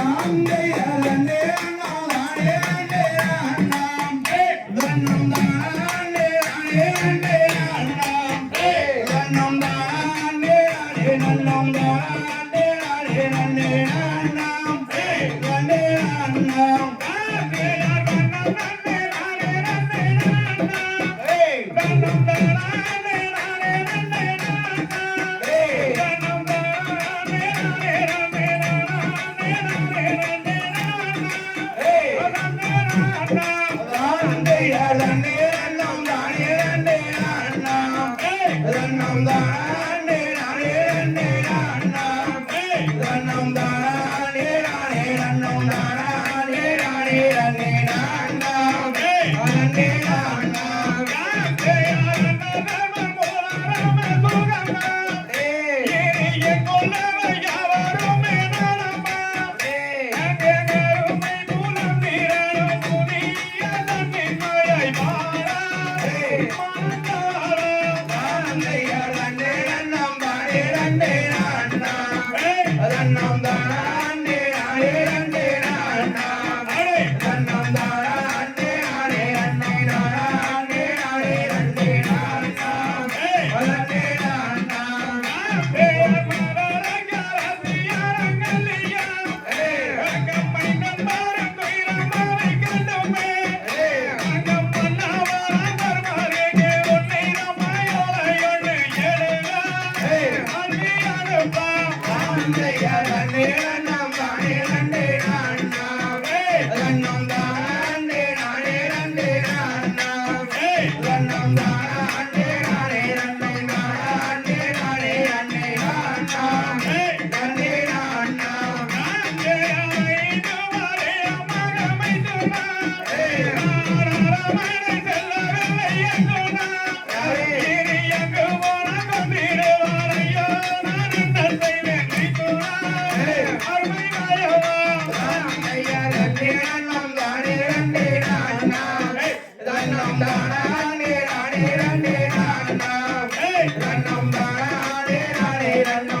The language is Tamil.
Amen. Allah. I'm not. அன்னையர் அன்னையர் Hey!